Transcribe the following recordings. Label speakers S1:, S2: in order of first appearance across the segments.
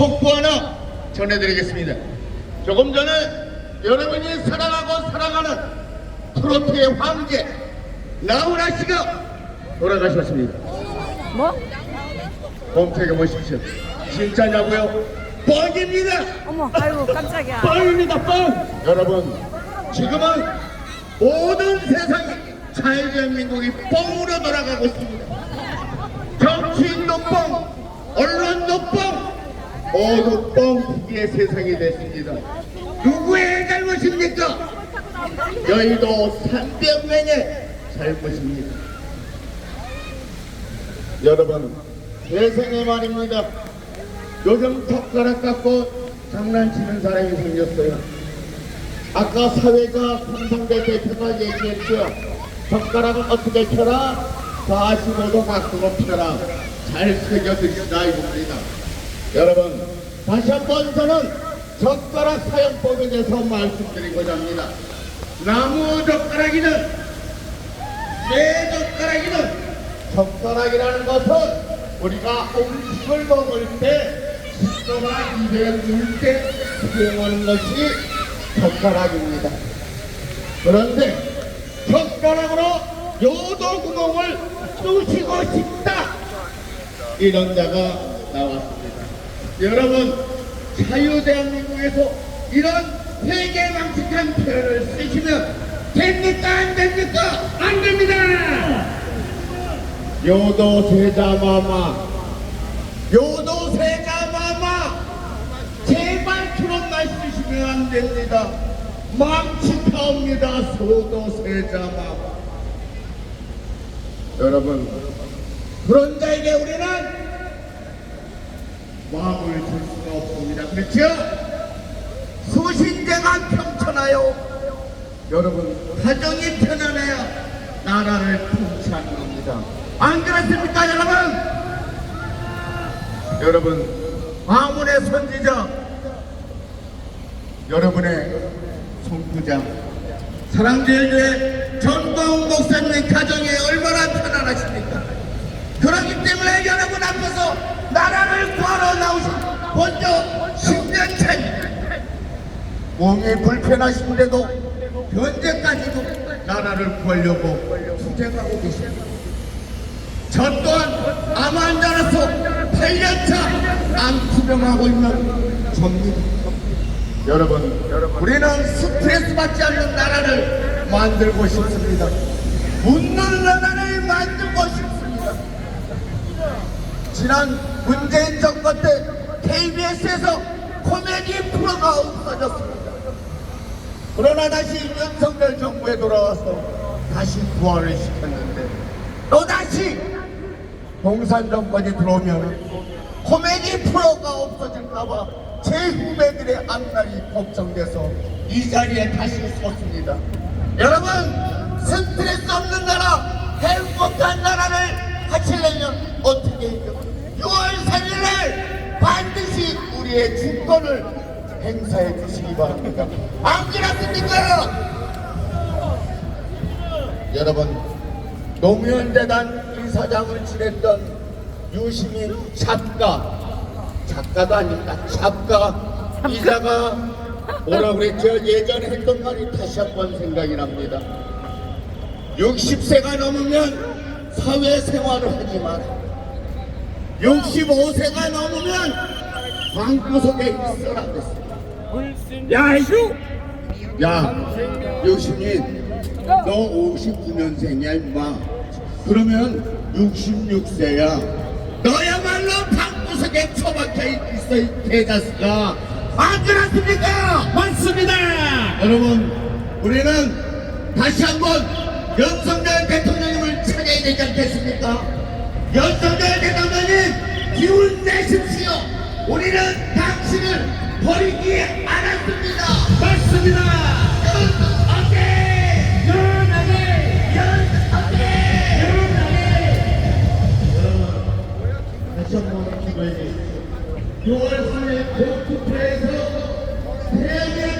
S1: 속보 하나 전해드리겠습니다. 조금 전에 여러분이 사랑하고 사랑하는 트로트의 황제 나훈아 씨가 돌아가셨습니다.
S2: 뭐?
S1: 검색해 보십시오. 진짜냐고요? 뻥입니다.
S2: 어머, 아이고 깜짝이야.
S1: 뻥입니다. 뻥. 여러분 지금은 모든 세상이 자유대한민국이 뻥으로 돌아가고 있습니다. 정치인도 뻥, 언론도 뻥, 모두 뻥튀기의 세상이 됐습니다. 누구의 잘못입니까? 여의도 300명의 잘못입니다. 여러분, 세상에 말입니다. 요즘 젓가락 갖고 장난치는 사람이 생겼어요. 아까 사회자 상상대 대표가 얘기했죠. 젓가락은 어떻게 펴라? 45도 바꾸고 펴라. 잘 새겨 드시다 이겁니다. 여러분, 다시 한번 저는 젓가락 사용법에 대해서 말씀드리고자 합니다. 나무 젓가락이든 쇠 젓가락이든 젓가락이라는 것은 우리가 음식을 먹을 때 식도나 입에 물때 사용하는 것이 젓가락입니다. 그런데 젓가락으로 요도 구멍을 쑤시고 싶다 이런 자가 나왔습니다. 여러분 자유대한민국에서 이런 회계망측한 표현을 쓰시면 됩니까? 안 됩니까? 안 됩니다. 요도세자마마. 요도세자마마! 제발 그런 말 쓰시면 안 됩니다. 망치타옵니다 소도세자마마. 여러분. 그런 자에게 우리는 마음을 줄 수가 없습니다 그렇죠? 수신제가 평천하여 여러분 가정이 편안해야 나라를 통치하는 겁니다. 안 그렇습니까 여러분? 여러분 아문의 선지자 여러분의 손부장 사랑제일교회 전광 목사님의 가정이 얼마나 편안하십니까? 그렇기 때문에 여러분 앞에서 나라를 구하러 나오신 먼저 10년 차입니다. 몸이 불편하신데도 현재까지도 나라를 구하려고 투쟁하고 계십니다. 저 또한 암 환자로서 8년차 암 투병하고 있는 접니다. 여러분, 우리는 스트레스 받지 않는 나라를 만들고 싶습니다. 웃는 나라를 만들고 싶습니다. 지난 문재인 정권 때 KBS에서 코미디 프로가 없어졌습니다. 그러나 다시 윤석열 정부에 돌아와서 다시 부활을 시켰는데 또다시 공산 정권이 들어오면 코미디 프로가 없어질까봐 제 후배들의 앞날이 걱정돼서 이 자리에 다시 섰습니다. 여러분 스트레스 없는 나라 행복한 나라를 하시려면 어떻게 해요? 6월 3일날 반드시 우리의 주권을 행사해 주시기 바랍니다. 안 그렇습니까? 여러분 노무현재단 이사장을 지냈던 유시민 작가. 작가도 아닙니다. 작가. 이사가 뭐라 그랬죠? 예전에 했던 말이 다시 한 번 생각이 납니다. 60세가 넘으면 사회생활을 하지 마라 65세가 넘으면 방구석에 있어라 그랬습니다 야 이거 야 유시민 너 59년생이야 임마. 그러면 66세야. 너야말로 방구석에 처박혀 있어 이 개자식아. 안 그렇습니까? 맞습니다. 여러분 우리는 다시 한번 윤석열 대통령님을 찾아야 되지 않겠습니까? 윤석열 대통령님 기운 내십시오. 우리는 당신을 버리지 않았습니다. 맞습니다. 윤석열 연하게 연하게. 다시 한번 기도해 주십시오. 6월 3일 공투표에서 대한민국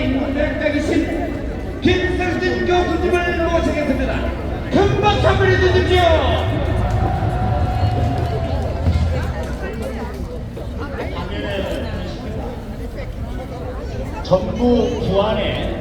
S3: 선물해 주십시오.
S1: 전북 부안에